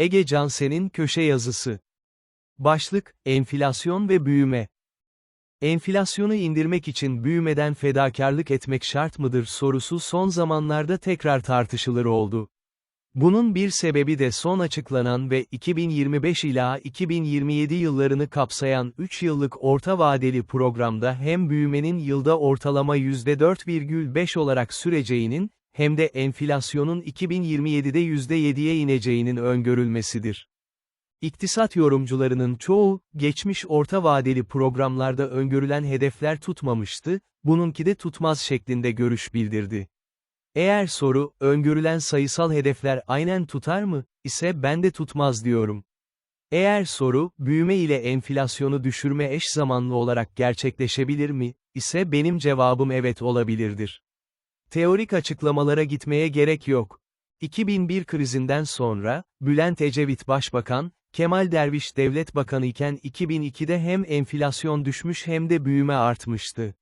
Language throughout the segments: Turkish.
Ege Cansen'in köşe yazısı. Başlık, enflasyon ve büyüme. Enflasyonu indirmek için büyümeden fedakarlık etmek şart mıdır sorusu son zamanlarda tekrar tartışılır oldu. Bunun bir sebebi de son açıklanan ve 2025 ila 2027 yıllarını kapsayan 3 yıllık orta vadeli programda hem büyümenin yılda ortalama %4,5 olarak süreceğinin, hem de enflasyonun 2027'de %7'ye ineceğinin öngörülmesidir. İktisat yorumcularının çoğu, geçmiş orta vadeli programlarda öngörülen hedefler tutmamıştı, bununki de tutmaz şeklinde görüş bildirdi. Eğer soru, öngörülen sayısal hedefler aynen tutar mı, ise ben de tutmaz diyorum. Eğer soru, büyüme ile enflasyonu düşürme eş zamanlı olarak gerçekleşebilir mi, ise benim cevabım evet olabilirdir. Teorik açıklamalara gitmeye gerek yok. 2001 krizinden sonra, Bülent Ecevit Başbakan, Kemal Derviş Devlet Bakanı iken 2002'de hem enflasyon düşmüş hem de büyüme artmıştı.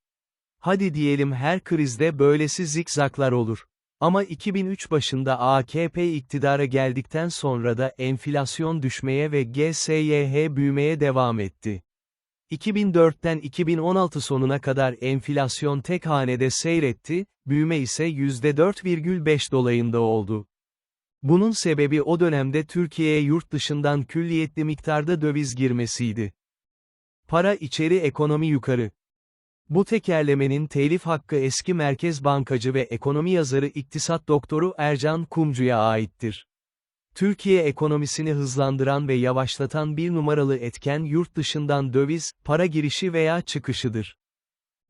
Hadi diyelim her krizde böylesi zikzaklar olur. Ama 2003 başında AKP iktidara geldikten sonra da enflasyon düşmeye ve GSYH büyümeye devam etti. 2004'ten 2016 sonuna kadar enflasyon tek hanede seyretti, büyüme ise %4,5 dolayında oldu. Bunun sebebi o dönemde Türkiye'ye yurt dışından külliyetli miktarda döviz girmesiydi. Para içeri ekonomi yukarı. Bu tekerlemenin telif hakkı eski Merkez Bankacı ve ekonomi yazarı iktisat doktoru Ercan Kumcu'ya aittir. Türkiye ekonomisini hızlandıran ve yavaşlatan bir numaralı etken yurt dışından döviz, para girişi veya çıkışıdır.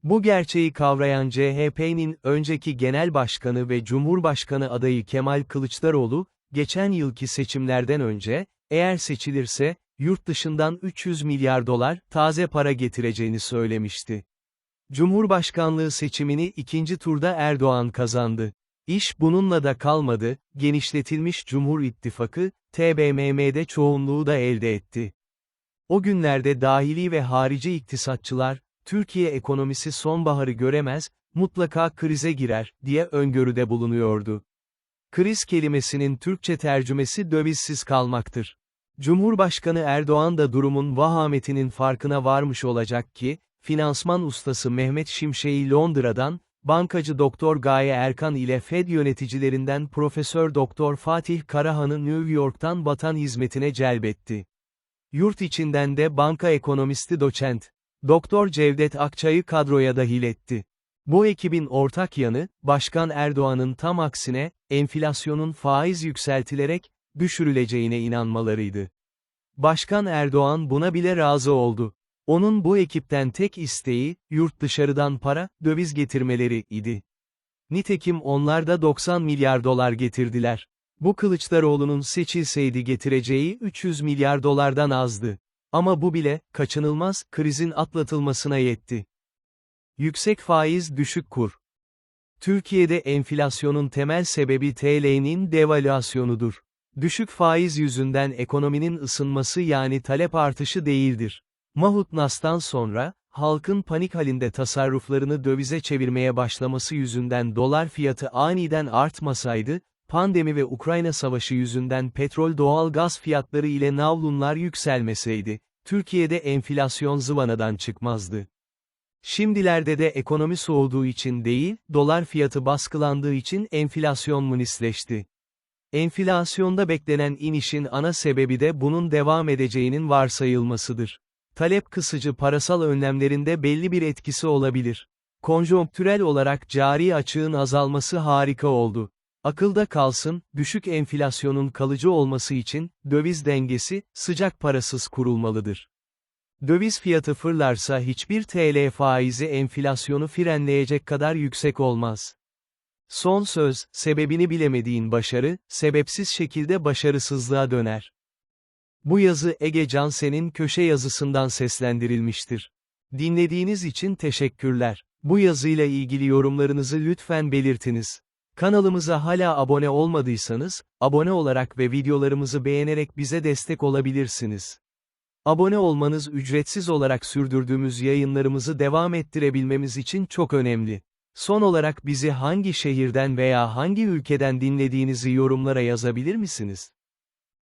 Bu gerçeği kavrayan CHP'nin önceki genel başkanı ve Cumhurbaşkanı adayı Kemal Kılıçdaroğlu, geçen yılki seçimlerden önce, eğer seçilirse, yurt dışından 300 milyar dolar taze para getireceğini söylemişti. Cumhurbaşkanlığı seçimini ikinci turda Erdoğan kazandı. İş bununla da kalmadı, genişletilmiş Cumhur İttifakı, TBMM'de çoğunluğu da elde etti. O günlerde dahili ve harici iktisatçılar, Türkiye ekonomisi sonbaharı göremez, mutlaka krize girer, diye öngörüde bulunuyordu. Kriz kelimesinin Türkçe tercümesi dövizsiz kalmaktır. Cumhurbaşkanı Erdoğan da durumun vahametinin farkına varmış olacak ki, finansman ustası Mehmet Şimşek'i Londra'dan, bankacı Doktor Gaye Erkan ile Fed yöneticilerinden Profesör Doktor Fatih Karahan'ı New York'tan Batan hizmetine celbetti. Yurt içinden de banka ekonomisti doçent, Doktor Cevdet Akçay'ı kadroya dahil etti. Bu ekibin ortak yanı, Başkan Erdoğan'ın tam aksine, enflasyonun faiz yükseltilerek, düşürüleceğine inanmalarıydı. Başkan Erdoğan buna bile razı oldu. Onun bu ekipten tek isteği, yurt dışarıdan para, döviz getirmeleri idi. Nitekim onlar da 90 milyar dolar getirdiler. Bu Kılıçdaroğlu'nun seçilseydi getireceği 300 milyar dolardan azdı. Ama bu bile, kaçınılmaz, krizin atlatılmasına yetti. Yüksek faiz düşük kur. Türkiye'de enflasyonun temel sebebi TL'nin devalüasyonudur. Düşük faiz yüzünden ekonominin ısınması yani talep artışı değildir. Mahut Nas'tan sonra, halkın panik halinde tasarruflarını dövize çevirmeye başlaması yüzünden dolar fiyatı aniden artmasaydı, pandemi ve Ukrayna savaşı yüzünden petrol doğal gaz fiyatları ile navlunlar yükselmeseydi, Türkiye'de enflasyon zıvanadan çıkmazdı. Şimdilerde de ekonomi soğuduğu için değil, dolar fiyatı baskılandığı için enflasyon munisleşti. Enflasyonda beklenen inişin ana sebebi de bunun devam edeceğinin varsayılmasıdır. Talep kısıcı parasal önlemlerinde belli bir etkisi olabilir. Konjonktürel olarak cari açığın azalması harika oldu. Akılda kalsın, düşük enflasyonun kalıcı olması için, döviz dengesi, sıcak parasız kurulmalıdır. Döviz fiyatı fırlarsa hiçbir TL faizi enflasyonu frenleyecek kadar yüksek olmaz. Son söz, sebebini bilemediğin başarı, sebepsiz şekilde başarısızlığa döner. Bu yazı Ege Cansen'in köşe yazısından seslendirilmiştir. Dinlediğiniz için teşekkürler. Bu yazıyla ilgili yorumlarınızı lütfen belirtiniz. Kanalımıza hala abone olmadıysanız, abone olarak ve videolarımızı beğenerek bize destek olabilirsiniz. Abone olmanız ücretsiz olarak sürdürdüğümüz yayınlarımızı devam ettirebilmemiz için çok önemli. Son olarak bizi hangi şehirden veya hangi ülkeden dinlediğinizi yorumlara yazabilir misiniz?